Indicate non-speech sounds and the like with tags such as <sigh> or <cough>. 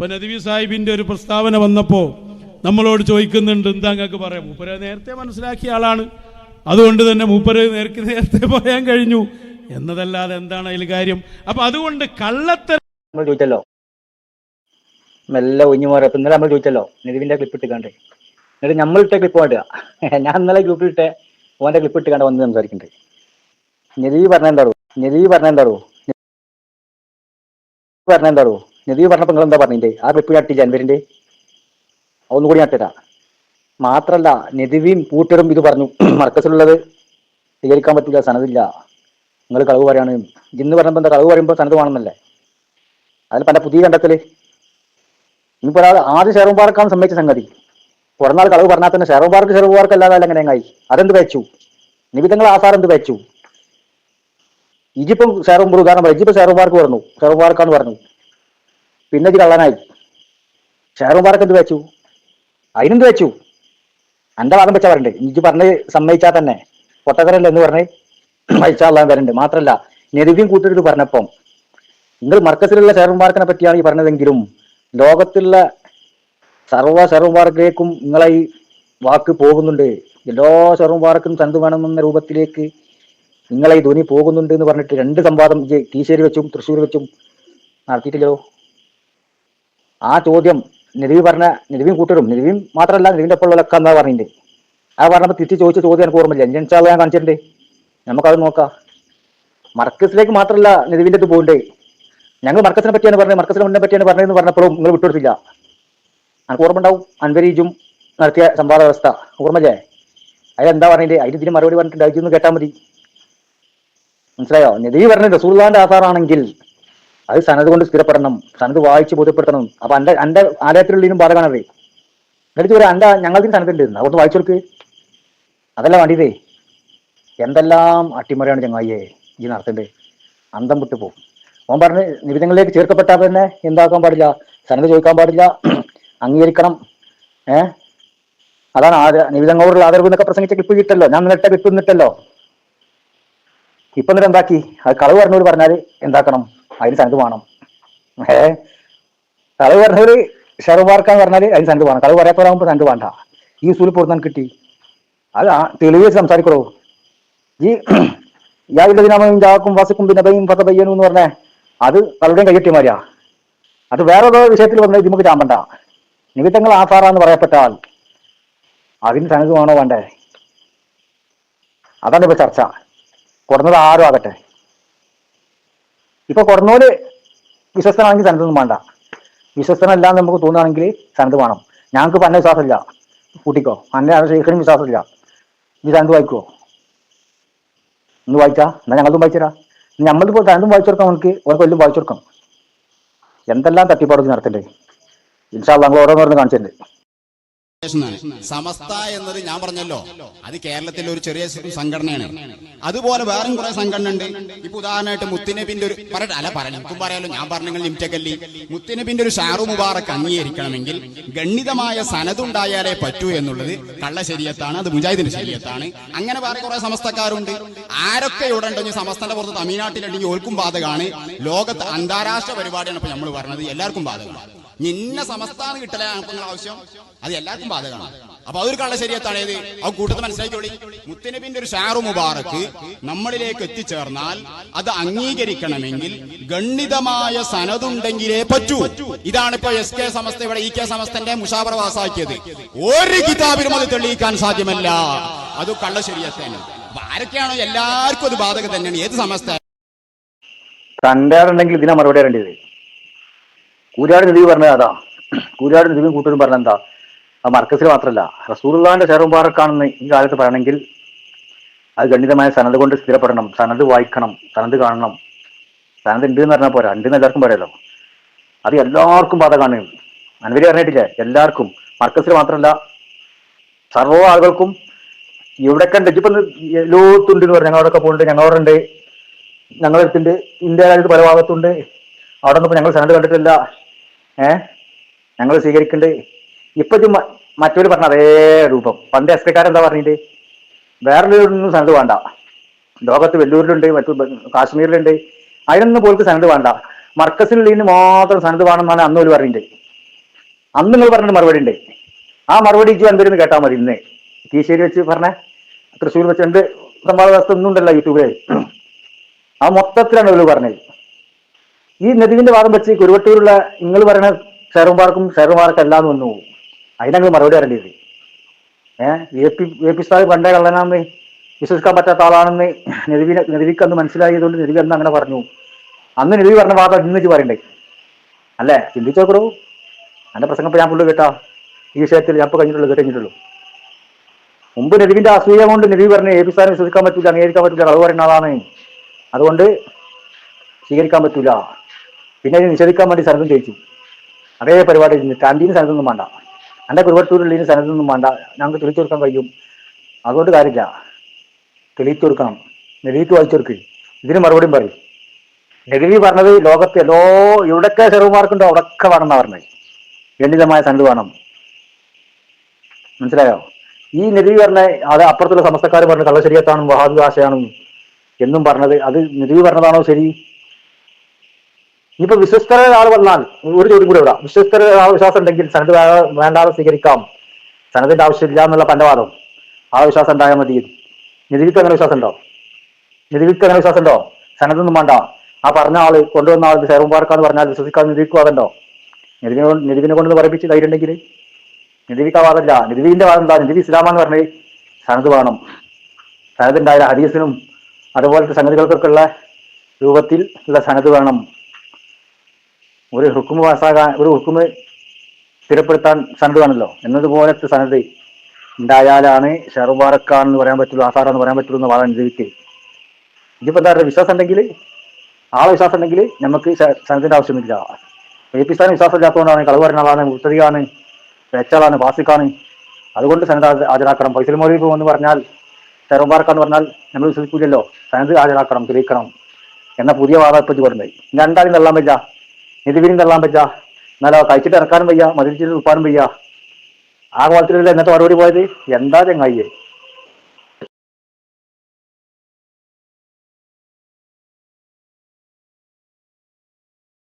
ഇപ്പൊ നദവി സാഹിബിന്റെ ഒരു പ്രസ്താവന വന്നപ്പോൾ നമ്മളോട് ചോദിക്കുന്നുണ്ട് എന്താ അങ്ങക്ക് പറയാം? മൂപ്പരെ നേരത്തെ മനസ്സിലാക്കിയ ആളാണ്. അതുകൊണ്ട് തന്നെ മൂപ്പര് നേർക്ക് നേരത്തെ പറയാൻ കഴിഞ്ഞു. എന്നതല്ലാതെ എന്താണ് അതിൽ കാര്യം? അപ്പൊ അതുകൊണ്ട് കള്ളത്തര നമ്മൾ മെല്ലെ ഒഞ്ഞു മാറി. ഇന്നലെ നമ്മൾ ചോദിച്ചല്ലോ നിധിവിന്റെ ക്ലിപ്പ് ഇട്ട് കണ്ടേ എന്നിട്ട് നമ്മൾ ഇട്ട ക്ലിപ്പ് കണ്ടുക <laughs> ഞാൻ ഇന്നലെ ഗ്രൂപ്പിൽ ഇട്ട് ഓന്റെ ക്ലിപ്പ് ഇട്ട് കണ്ട വന്ന് സംസാരിക്കണ്ടേ. നിധി പറഞ്ഞ എന്താടോ? നിധി പറഞ്ഞ എന്താടോ പറഞ്ഞപ്പോൾ നിങ്ങൾ എന്താ പറഞ്ഞില്ലേ? ആ ക്ലിപ്പ് കട്ടി അൻവരിന്റെ? ഒന്നുകൂടി ഞാൻ തരാം മാത്രല്ല നിധിവിയും കൂട്ടരും ഇത് പറഞ്ഞു. <clears throat> മർക്കസിലുള്ളത് സ്വീകരിക്കാൻ പറ്റില്ല സനതില്ല നിങ്ങൾ കളവ് പറയാണ്. ഇന്ന് പറഞ്ഞപ്പോൾ എന്താ കളവ് പറയുമ്പോൾ സനത് വേണമെന്നല്ലേ? അതിൽ പല പുതിയ കണ്ടെത്തൽ. ഇനിയിപ്പോൾ ഒരാൾ ആദ്യം ഷെയർ പാർക്കാണ് സമ്മതിച്ച സംഗതി. പുറന്നാൾ കളവ് പറഞ്ഞാൽ തന്നെ ഷെയർ പാർക്ക് ഷെയർ പാർക്ക് അല്ലാതെ അല്ല എങ്ങനെ ആയി അതെന്ത് വെച്ചു? നിബിധങ്ങൾ ആസാർ എന്ത് വെച്ചു? ഇജിപ്പം മുമ്പ് ഉദാഹരണം ഇജിപ്പം ഷെയർ പാർക്ക് പറഞ്ഞു. ഷെയർ പാർക്കാന്ന് പറഞ്ഞു. പിന്നെ കള്ളനായി. ഷെയർ മുബാർക്ക് എന്ത് വെച്ചു? അതിനെന്ത് വെച്ചു? എന്റെ വാദം വെച്ചാ വരണ്ട് ഇജി പറഞ്ഞ് സമ്മതിച്ചാൽ തന്നെ. പൊട്ടക്കരല്ല എന്ന് പറഞ്ഞ് വഹിച്ചാൽ വരണ്ട്. മാത്രല്ല നെരുവിയും കൂട്ടിട്ട് പറഞ്ഞപ്പം നിങ്ങൾ മർക്കസിലുള്ള ഷെയർ പറ്റിയാണ് ഈ പറഞ്ഞതെങ്കിലും ലോകത്തുള്ള സർവ ഷെയർ മാർക്കിലേക്കും നിങ്ങളെ ഈ വാക്ക് പോകുന്നുണ്ട്. എല്ലാ ഷെയർ മാർക്കും തന്തു വേണമെന്ന രൂപത്തിലേക്ക് നിങ്ങളെ ഈ ധ്വനി പോകുന്നുണ്ട് എന്ന് പറഞ്ഞിട്ട് രണ്ട് സംവാദം ഈ കീശേരി വെച്ചും തൃശ്ശൂർ വെച്ചും നടത്തിയിട്ടില്ലോ ആ ചോദ്യം നിലവി പറഞ്ഞ നിലവിയും കൂട്ടരും നിലവിയും മാത്രമല്ല നിലവിന്റെ ഒപ്പമുള്ളവരൊക്കെ എന്താ പറഞ്ഞിട്ടുണ്ട് ആ പറഞ്ഞപ്പോൾ തിരിച്ച് ചോദിച്ച ചോദ്യം എനിക്ക് ഓർമ്മയില്ല. എന്റെ ഞാൻ കാണിച്ചിട്ടുണ്ട്. നമുക്കത് നോക്കാം. മർക്കസിലേക്ക് മാത്രമല്ല നിലവിന്റെ ഇത് പോകണ്ടേ ഞങ്ങൾ മർക്കസിനെ പറ്റിയാണ് പറഞ്ഞത്. മർക്കസിനെ മുന്നേ പറ്റിയാണ് പറഞ്ഞതെന്ന് പറഞ്ഞപ്പോഴും നിങ്ങൾ വിട്ടുകൊടുത്തില്ല. എനിക്ക് ഓർമ്മ ഉണ്ടാവും? അൻവരീജും നടത്തിയ സംവാദ വ്യവസ്ഥ. ഓർമ്മല്ലേ അതിലെന്താ പറഞ്ഞില്ലേ അതിന് ഇതിന് മറുപടി പറഞ്ഞിട്ടുണ്ട് അതിന്ന് കേട്ടാൽ മതി. മനസ്സിലായോ? നദീ പറഞ്ഞത് റസൂള്ളാന്റെ ആധാറാണെങ്കിൽ അത് സനത് കൊണ്ട് സ്ഥിരപ്പെടണം. സനത് വായിച്ച് ബോധ്യപ്പെടുത്തണം. അപ്പൊ എന്റെ എന്റെ ആലയത്തിലുള്ളതിനും കാണറേ എന്നിട്ട് ഒരു എന്റെ ഞങ്ങൾക്ക് സനതുണ്ട് അതുകൊണ്ട് വായിച്ചു കൊടുക്ക് അതല്ല വേണ്ടിയതേ. എന്തെല്ലാം അട്ടിമറിയാണ് ചങ്ങായിയെ ഈ നടത്തേണ്ടത് അന്തം വിട്ടു പോകും ഓൻ പറഞ്ഞ് നിബിധങ്ങളിലേക്ക് ചേർക്കപ്പെട്ടാൽ തന്നെ എന്താക്കാൻ പാടില്ല. സനത് ചോദിക്കാൻ പാടില്ല. <clears throat> അംഗീകരിക്കണം. ഏ? അതാണ് ആദ നിബിധങ്ങളോടുള്ള ആദരവ് എന്നൊക്കെ പ്രസംഗിച്ച ക്ലിപ്പ് കിട്ടല്ലോ. ഞാൻ നിന്നിട്ട ക്ലിപ്പ് നിന്നിട്ടല്ലോ. ഇപ്പൊ എന്നിട്ട് എന്താക്കി? അത് കളവ് പറഞ്ഞോട് പറഞ്ഞാൽ എന്താക്കണം? അതിന് സനത് വേണം ഏ? കളവ് പറഞ്ഞവര് ഷെറുമാർക്കാന്ന് പറഞ്ഞാൽ അതിന് സനത് വേണം കളവ് പറയാത്തവരാകുമ്പോ സനത് വേണ്ട ഈ ഉസൂൽ പൊടുത്താൻ കിട്ടി. അത് തെളിവ് സംസാരിക്കണോ ഈ <clears throat> യാതൊരു ജാക്കും വാസിക്കും പിന്നെ ബൈയും പത്ത ബയ്യനും എന്ന് പറഞ്ഞേ അത് പലരുടെയും കയ്യെട്ടിമാരിയാ അത് വേറെ ഏതോ വിഷയത്തിൽ വന്നാൽ നമുക്ക് ചാമ്പണ്ട. നിമിത്തങ്ങൾ ആസാറാന്ന് പറയപ്പെട്ടാൽ അതിന് സനത് വേണോ വേണ്ടേ? അതാണ് ഇപ്പൊ ചർച്ച. കുറഞ്ഞത് ആരും ആകട്ടെ. ഇപ്പൊ കുറഞ്ഞോൽ വിശ്വസ്തനാണെങ്കിൽ സനതൊന്നും വേണ്ട. വിശ്വസ്തനല്ല എന്ന് നമുക്ക് തോന്നുകയാണെങ്കിൽ സന്നദ്ധ വേണം. ഞങ്ങൾക്ക് പന്ന വിശ്വാസമില്ല. കൂട്ടിക്കോ. അന്നെ അത് ശേഖരം വിശ്വാസമില്ല. നീ സന്നദ്ധ വായിക്കുവോ? ഒന്ന് വായിച്ചാ? എന്നാ ഞങ്ങളതും വായിച്ചരാ നമ്മളിപ്പോ സനതും വായിച്ചു കൊടുക്കാം നമുക്ക് ഓരോ കൊല്ലും വായിച്ചു കൊടുക്കണം എന്തെല്ലാം തട്ടിപ്പാടൊക്കെ നടത്തണ്ടേ ഇൻഷാല്ല ഞങ്ങൾ ഓരോന്നോരോന്ന് കാണിച്ചിട്ടുണ്ട്. സമസ്ത എന്നത് ഞാൻ പറഞ്ഞല്ലോ. അത് കേരളത്തിലെ ഒരു ചെറിയ സംഘടനയാണ്. അതുപോലെ വേറെയും കുറെ സംഘടന ഉണ്ട് ഇപ്പൊ ഉദാഹരണമായിട്ട് മുത്തിനബിന്റെ ഒരു പറയട്ടെ അല്ല പറയാം എനിക്കും പറയാലോ. ഞാൻ പറഞ്ഞെങ്കിൽ ലിമിറ്റക്കല്ലി മുത്തിനബിന്റെ ഒരു ഷാറു മുബാറക്ക് അംഗീകരിക്കണമെങ്കിൽ ഗണ്ഡിതമായ സനതുണ്ടായാലേ പറ്റൂ എന്നുള്ളത് കള്ള ശരീരത്താണ് അത് മുജാഹിദിന്റെ ശരീരത്താണ്. അങ്ങനെ വേറെ കുറെ സമസ്തക്കാരുണ്ട്. ആരൊക്കെ ഇവിടെ ഉണ്ടെങ്കിൽ സമസ്തന്റെ പുറത്ത് തമിഴ്നാട്ടിലുണ്ടെങ്കിൽ ഓൽക്കും ബാധകമാണ് ലോകത്ത് അന്താരാഷ്ട്ര പരിപാടിയാണ് ഇപ്പൊ നമ്മൾ പറഞ്ഞത്. എല്ലാവർക്കും ബാധകമാണ് നിന്ന സമസ്ഥാനം കിട്ടലാണ് ഇപ്പൊ ആവശ്യം. അത് എല്ലാവർക്കും ബാധകമാണ്. അപ്പൊ അതൊരു കള്ള ശരീരത്താണ് ഏത് ആ കൂട്ടത്തിൽ മനസ്സിലാക്കിയോളി മുത്തനബിന്റെ ഒരു ഷാറു മുബാറക്ക് നമ്മളിലേക്ക് എത്തിച്ചേർന്നാൽ അത് അംഗീകരിക്കണമെങ്കിൽ ഗണ്ഡിതമായ സനതുണ്ടെങ്കിലേ പറ്റൂ. ഇതാണ് ഇപ്പൊ എസ് കെ സമസ്ത ഇവിടെ ഇ കെ സമസ്തന്റെ മുഷാബർ വാസാക്കിയത് ഒരു കിതാബിലും അത് തെളിയിക്കാൻ സാധ്യമല്ല. അത് കള്ള അപ്പൊ ആരൊക്കെയാണോ എല്ലാവർക്കും അത് ബാധക തന്നെയാണ്. ഏത് സമസ്ത? കണ്ടാറുണ്ടെങ്കിൽ ഇതിനാ മറുപടി അറിയേണ്ടത് കൂരാട് നിധി പറഞ്ഞത് അതാ. കൂരാട് നിധിയും കൂട്ടരും പറഞ്ഞ എന്താ? ആ മർക്കസിൽ മാത്രമല്ല റസൂലുള്ളാന്റെ ചെറുമ്പാറക്കാണെന്ന് ഈ കാലത്ത് പറയണമെങ്കിൽ അത് ഗണ്ഡിതമായ സനത് കൊണ്ട് സ്ഥിരപ്പെടണം. സനത് വായിക്കണം. സനത് കാണണം. സനത് ഉണ്ട് എന്ന് പറഞ്ഞാൽ പോരാ. ഉണ്ട് എന്ന് എല്ലാവർക്കും പറയാലോ അത് എല്ലാവർക്കും ബാധ കാണുകയും അൻവരി പറഞ്ഞിട്ടില്ലേ? എല്ലാവർക്കും. മർക്കസിൽ മാത്രമല്ല സർവ ആളുകൾക്കും എവിടെയൊക്കെ ഉണ്ട് ഇപ്പം ലോത്തുണ്ട് എന്ന് പറഞ്ഞു. ഞങ്ങളവിടെയൊക്കെ പോകുന്നുണ്ട് ഞങ്ങളോടുണ്ട് ഞങ്ങളെടുത്തുണ്ട് ഇന്ത്യ രാജ്യത്ത് പല ഭാഗത്തുണ്ട്. അവിടെ ഒന്നും ഞങ്ങൾ സനത് കണ്ടിട്ടില്ല. ഏ? ഞങ്ങൾ സ്വീകരിക്കുന്നുണ്ട് ഇപ്പൊ മറ്റൊരു പറഞ്ഞ അതേ രൂപം. പണ്ട് എസ് കെക്കാരെന്താ പറഞ്ഞിട്ട്? വേറൊരു സനത് വേണ്ട. ലോകത്ത് വെല്ലൂരിലുണ്ട് മറ്റു കാശ്മീരിലുണ്ട്. അതിനൊന്നും പോലും സനത് വേണ്ട. മർക്കസിനുള്ളിൽ നിന്ന് മാത്രം സനത് വേണമെന്നാണ് അന്ന് ഒരു പറഞ്ഞിട്ട്. അന്ന് നിങ്ങൾ പറഞ്ഞ മറുപടി ഉണ്ട്. ആ മറുപടി ഇച്ചു എന്തൊരു കേട്ടാൽ മതി ഇന്ന്. കീശ്ശേരി വെച്ച് പറഞ്ഞ തൃശ്ശൂർ വെച്ച് രണ്ട് സംവാദ വ്യവസ്ഥ ഒന്നും ഉണ്ടല്ലോ യൂട്യൂബിൽ ആ മൊത്തത്തിലാണ് ഇവർ പറഞ്ഞത്. ഈ നദീവിന്റെ വാദം വെച്ച് കുരുവട്ടൂരുള്ള നിങ്ങൾ പറയുന്ന ഷെയർമാർക്കും ഷെയർമാർക്കും എല്ലാം വന്നു പോകും. അതിനങ്ങൾ മറുപടി അറിയേണ്ടത് ഏഹ് എ പി എ പി സ്ഥാനം പണ്ടേ കള്ളനാന്ന് വിശ്വസിക്കാൻ പറ്റാത്ത ആളാണെന്ന് നദീവിനെ നദീവിക്ക് അന്ന് മനസ്സിലായതുകൊണ്ട് നദീവി അന്ന് അങ്ങനെ പറഞ്ഞു. അന്ന് നദീവി പറഞ്ഞ വാദം ഇന്ന് വെച്ച് പറയണ്ടേ? അല്ലേ? ചിന്തിച്ചു നോക്കൂ എന്റെ പ്രസംഗം ഇപ്പൊ ഞാൻ പുള്ളി കേട്ടാ. ഈ വിഷയത്തിൽ ഞാൻ ഇപ്പൊ കഴിഞ്ഞിട്ടുള്ളൂ കേട്ട് കഴിഞ്ഞിട്ടുള്ളൂ. മുമ്പ് നദീവിന്റെ അസൂയ കൊണ്ട് നദീ പറഞ്ഞു എ പി സാറിന് വിശ്വസിക്കാൻ പറ്റില്ല അംഗീകരിക്കാൻ പറ്റൂല കളവ് പറയുന്ന ആളാണ്. അതുകൊണ്ട് സ്വീകരിക്കാൻ പറ്റൂല. പിന്നെ ഇത് നിഷേധിക്കാൻ വേണ്ടി സനത്തും ചോദിച്ചു അതേ പരിപാടി കാന്റീന് സനത്തൊന്നും വേണ്ട. എന്റെ കുരുവട്ടൂരുള്ളതിന് സനത്തൊന്നും വേണ്ട. ഞങ്ങൾക്ക് തെളിച്ചു കൊടുക്കാൻ കഴിയും. അതുകൊണ്ട് കാര്യമില്ല. തെളിയിച്ചു കൊടുക്കണം. നെരുവിക്ക് വായിച്ചു കൊടുക്ക്. ഇതിന് മറുപടിയും പറയും. നെരുവി പറഞ്ഞത് ലോകത്ത് എല്ലോ എവിടൊക്കെ ചെറുമാർക്കുണ്ടോ അവിടൊക്കെ വേണമെന്നാ പറഞ്ഞത്. ഗണ്ഡിതമായ സനത് വേണം. മനസ്സിലായോ? ഈ നെരുവി പറഞ്ഞ അത് അപ്പുറത്തുള്ള സമസ്തക്കാർ പറഞ്ഞ കള്ളശരിയത്താണെന്നും വഹാബി എന്നും പറഞ്ഞത്. അത് നെരുവി പറഞ്ഞതാണോ ശരി? ഇനിയിപ്പോ വിശ്വസ്തര ആൾ വന്നാൽ ഒരു ചോദ്യം കൂടെ ഇവിടെ. വിശ്വസ്തര ഒരാൾ വിശ്വാസം ഉണ്ടെങ്കിൽ സനത് വേണ്ടാതെ സ്വീകരിക്കാം. സനത്തിന്റെ ആവശ്യമില്ല എന്നുള്ള പണ്ടവാദം വാദം. ആ വിശ്വാസം ഉണ്ടായാൽ മതി. നിധിവിക്ക് അങ്ങനെ വിശ്വാസം ഉണ്ടോ നിധിവിക്ക് അങ്ങനെ വിശ്വാസം ഉണ്ടോ സനതൊന്നും വേണ്ട. ആ പറഞ്ഞ ആൾ കൊണ്ടുവന്ന ആൾ ഷെയർമാർക്കാന്ന് പറഞ്ഞാൽ വിശ്വസിക്കാൻ നിധിക്ക് വാദമുണ്ടോ? കൊണ്ട് നിധിവിനെ കൊണ്ട് പറയിപ്പിച്ച് ധൈര്യം ഉണ്ടെങ്കിൽ നിധിവിക്ക് വാദമില്ല. നിധിവിന്റെ വാദം എന്താ? നിധി ഇസ്ലാമെന്ന് പറഞ്ഞ് സനത് വേണം. സനത് ഉണ്ടായ ഹദീസിനും അതുപോലത്തെ സംഗതികൾക്കൊക്കെ ഉള്ള രൂപത്തിൽ ഉള്ള സനത് വേണം. ഒരു ഹുക്കുമ് പാസ്സാകാൻ ഒരു ഹുക്കുമ് സ്ഥിരപ്പെടുത്താൻ സന്നദ്ധ വേണമല്ലോ എന്നതുപോലത്തെ സന്നദ്ധ ഉണ്ടായാലാണ് ഷെറുബാറക്കാണെന്ന് പറയാൻ പറ്റുള്ളൂ ആസാറാന്ന് പറയാൻ പറ്റുള്ളൂ എന്ന് വാദം നിരൂപിക്ക് ഇതിപ്പോ എന്താ വിശ്വാസം ഉണ്ടെങ്കിൽ ആളെ വിശ്വാസം ഉണ്ടെങ്കിൽ നമുക്ക് സ- സനത്തിന്റെ ആവശ്യമില്ല. എ പി സ്ഥാനം വിശ്വാസം ഇല്ലാത്തതുകൊണ്ടാണ് കളവ് പറഞ്ഞ ആളാണ് മുത്തതിയാണ് വെച്ചാളാണ് പാസിക്കാണ് അതുകൊണ്ട് സന്നദ്ധ ഹാജ- ഹാജരാക്കണം. ഫൈസൽ മൗലവി എന്ന് പറഞ്ഞാൽ ഷെറുബാറക്കാന്ന് പറഞ്ഞാൽ നമ്മൾ വിശ്വസിക്കില്ലല്ലോ സന്നദ്ധ ഹാജരാക്കണം തെളിയിക്കണം എന്ന പുതിയ വാദം ഇപ്പൊ പറഞ്ഞത് രണ്ടാളും തള്ളാൻ പറ്റില്ല. നിധിവിനും തള്ളാൻ പറ്റാ. എന്നാലോ കഴിച്ചിട്ട് ഇറക്കാനും വയ്യ മതിച്ചിട്ട് ഉപ്പാനും വയ്യ. ആ കോലത്തിലല്ലേ എന്നിട്ട് മറുപടി പോയത്? എന്താ ചങ്ങായിയെ?